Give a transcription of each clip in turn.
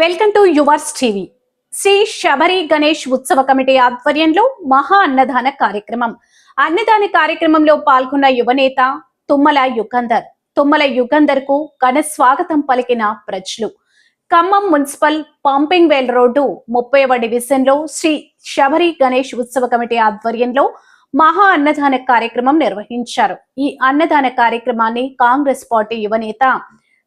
Welcome to yours TV. Shri Sabari Ganesh ఉత్సవ committee ఆధ్వర్యంలో మహా అన్నదాన కార్యక్రమం. అన్నదాన కార్యక్రమంలో పాల్గొన్న యువనేత తుమ్మల యుగంధర్. తుమ్మల యుగంధర్కు ఘన స్వాగతం పలికిన ప్రజలు Khammam municipal pumping well road ముప్పైవ డివిజన్లో శ్రీ శబరి గణేష్ ఉత్సవ కమిటీ ఆధ్వర్యంలో మహా అన్నదాన కార్యక్రమం నిర్వహించారు. ఈ అన్నదాన కార్యక్రమాన్ని కాంగ్రెస్ పార్టీ యువనేత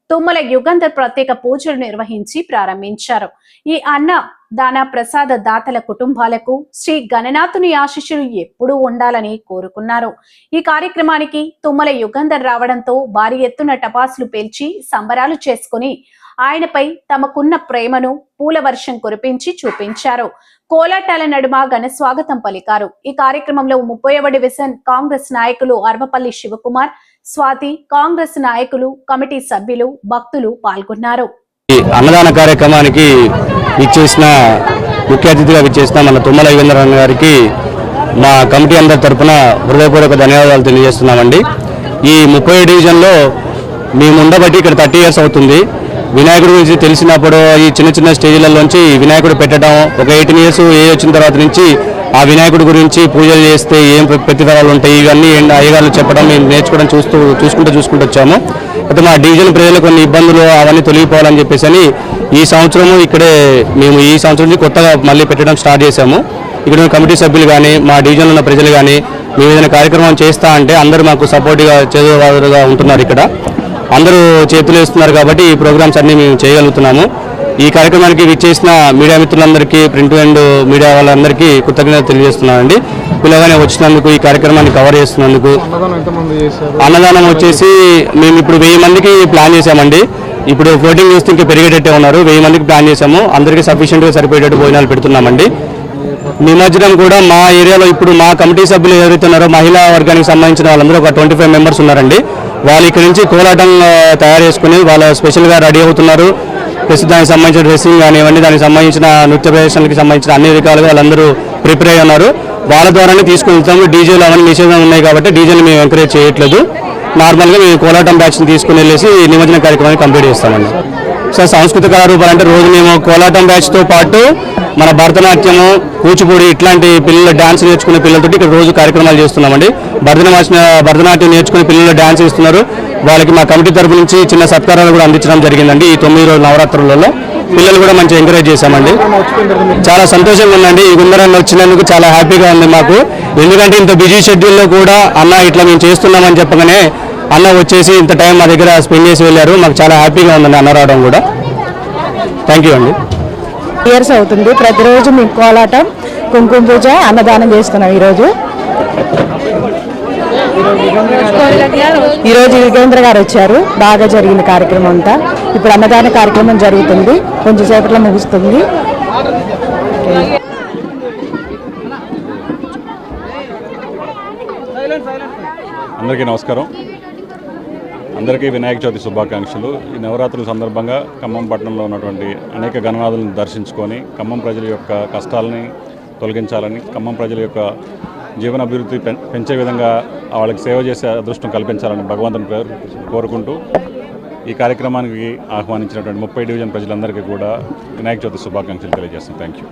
తుమ్మల యుగంధర్ ప్రత్యేక పూజలు నిర్వహించి ప్రారంభించారు. ఈ అన్న దాన ప్రసాద దాతల కుటుంబాలకు శ్రీ గణనాథుని ఆశీస్సులు ఎప్పుడూ ఉండాలని కోరుకున్నారు. ఈ కార్యక్రమానికి తుమ్మల యుగంధర్ రావడంతో భారీ ఎత్తున టపాసులు పేల్చి సంబరాలు చేసుకుని ఆయనపై తమకున్న ప్రేమను పూల వర్షం కురిపించి చూపించారు. కోలాటాల నడుమ ఘన స్వాగతం పలికారు. ఈ కార్యక్రమంలో ముప్పైవ డివిజన్ కాంగ్రెస్ నాయకులు అర్వపల్లి శివకుమార్ స్వాతి కాంగ్రెస్ నాయకులు కమిటీ సభ్యులు భక్తులు పాల్గొన్నారు. ఈ అన్నదాన కార్యక్రమానికి ఇచ్చేసిన ముఖ్య అతిథిగా ఇచ్చేసిన మన తుమ్మల యుగేంద్రరావు గారికి మా కమిటీ అందరి తరపున హృదయపూర్వక ధన్యవాదాలు తెలియజేస్తున్నామండి. ఈ ముప్పై డివిజన్లో మేము ఉండబట్టి ఇక్కడ థర్టీ ఇయర్స్ అవుతుంది. వినాయకుడి గురించి తెలిసినప్పుడు ఈ చిన్న చిన్న స్టేజ్లలోంచి వినాయకుడు పెట్టడం ఒక ఎయిటీన్ ఇయర్స్ ఏ వచ్చిన తర్వాత నుంచి ఆ వినాయకుడి గురించి పూజలు చేస్తే ఏం ప్రతిఫలాలు ఉంటాయి? ఇవన్నీ ఏంటి? చెప్పడం మేము నేర్చుకోవడం చూస్తూ చూసుకుంటూ చూసుకుంటూ వచ్చాము. అయితే మా డివిజన్ ప్రజలు కొన్ని ఇబ్బందులు అవన్నీ తొలగిపోవాలని చెప్పేసి అని ఈ సంవత్సరము ఇక్కడే మేము ఈ సంవత్సరం నుంచి కొత్తగా మళ్ళీ పెట్టడం స్టార్ట్ చేశాము. ఇక్కడ ఉన్న కమిటీ సభ్యులు కానీ మా డివిజన్లో ఉన్న ప్రజలు కానీ మేము ఏదైనా కార్యక్రమం చేస్తా అంటే అందరూ మాకు సపోర్ట్గా చదువుగా ఉంటున్నారు ఇక్కడ. అందరూ చేతులు వేస్తున్నారు కాబట్టి ఈ ప్రోగ్రామ్స్ అన్ని మేము చేయగలుగుతున్నాము. ఈ కార్యక్రమానికి విచ్చేసిన మీడియా మిత్రులందరికీ ప్రింట్ అండ్ మీడియా వాళ్ళందరికీ కృతజ్ఞతలు తెలియజేస్తున్నానండి. పిల్లగానే వచ్చినందుకు ఈ కార్యక్రమాన్ని కవర్ చేస్తున్నందుకు. అన్నదానం వచ్చేసి మేము ఇప్పుడు వెయ్యి మందికి ప్లాన్ చేశామండి. ఇప్పుడు ఫ్లోటింగ్ చూస్తే ఇంకా పెరిగేటట్టే ఉన్నారు. వెయ్యి మందికి ప్లాన్ చేశాము. అందరికీ సఫిషియెంట్గా సరిపోయేటట్టు భోజనాలు పెడుతున్నామండి. నిమజ్జనం కూడా మా ఏరియాలో ఇప్పుడు మా కమిటీ సభ్యులు ఎవరైతే ఉన్నారో మహిళా వర్గానికి సంబంధించిన వాళ్ళందరూ ఒక ట్వంటీ ఫైవ్ మెంబర్స్ ఉన్నారండి. వాళ్ళు ఇక్కడ నుంచి కోలాటం తయారు చేసుకుని వాళ్ళు స్పెషల్గా రెడీ అవుతున్నారు. ప్లస్ దానికి సంబంధించిన డ్రెస్సింగ్ కానివ్వండి దానికి సంబంధించిన నృత్య ప్రదర్శనలకు సంబంధించిన అన్ని రకాలుగా వాళ్ళందరూ ప్రిపేర్ అయి ఉన్నారు. వాళ్ళ ద్వారానే తీసుకుని వెళ్తాము. డీజేలు అవన్నీ నిషేధం ఉన్నాయి కాబట్టి డీజేలు మేము ఎంకరేజ్ చేయట్లేదు. నార్మల్గా మేము కోలాటం బ్యాచ్ని తీసుకుని వెళ్ళేసి నిమజ్జన కార్యక్రమాన్ని కంప్లీట్ చేస్తామండి. సార్ సాంస్కృతిక కళారూపాలు అంటే రోజు మేము కోలాటం బ్యాచ్తో పాటు మన భరతనాట్యము కూచిపూడి ఇట్లాంటి పిల్లలు డ్యాన్స్ నేర్చుకునే పిల్లలతో ఇక్కడ రోజు కార్యక్రమాలు చేస్తున్నామండి. భరతనాట్య భరతనాట్యం నేర్చుకునే పిల్లలు డ్యాన్స్ ఇస్తున్నారు వాళ్ళకి మా కమిటీ తరపు నుంచి చిన్న సత్కారాలు కూడా అందించడం జరిగిందండి ఈ తొమ్మిది రోజుల నవరాత్రులలో. పిల్లలు కూడా మంచిగా ఎంకరేజ్ చేశామండి. చాలా సంతోషంగా ఉందండి. ఈ గుందరాన్ని వచ్చినందుకు చాలా హ్యాపీగా ఉంది మాకు. ఎందుకంటే ఇంత బిజీ షెడ్యూల్లో కూడా అన్న ఇట్లా మేము చేస్తున్నామని చెప్పగానే అన్న వచ్చేసి ఇంత టైం మా దగ్గర స్పెండ్ చేసి వెళ్ళారు. మాకు చాలా హ్యాపీగా ఉందండి అన్న రావడం కూడా. థ్యాంక్ యూ అండి. ఇయర్స్ అవుతుంది. ప్రతిరోజు మేము కోలాటం కుంకుమ పూజ అన్నదానం చేస్తున్నాం ఈరోజు. ఈరోజు యుగేంద్ర గారు వచ్చారు. బాగా జరిగింది కార్యక్రమం అంతా. ఇప్పుడు అన్నదాన కార్యక్రమం జరుగుతుంది. కొంచెం సేపట్లో ముగుస్తుంది. అందరికీ నమస్కారం. అందరికీ వినాయక చవితి శుభాకాంక్షలు. ఈ నవరాత్రుల సందర్భంగా ఖమ్మం పట్టణంలో ఉన్నటువంటి అనేక గణనాథులను దర్శించుకొని ఖమ్మం ప్రజల యొక్క కష్టాలని తొలగించాలని ఖమ్మం ప్రజల యొక్క జీవన అభివృద్ధి పెం- పెంచే విధంగా వాళ్ళకి సేవ చేసే అదృష్టం కల్పించాలని భగవంతుని పేరు కోరుకుంటూ ఈ కార్యక్రమానికి ఆహ్వానించినటువంటి ముప్పై డివిజన్ ప్రజలందరికీ కూడా వినాయక చవితి శుభాకాంక్షలు తెలియజేస్తాను థ్యాంక్ యూ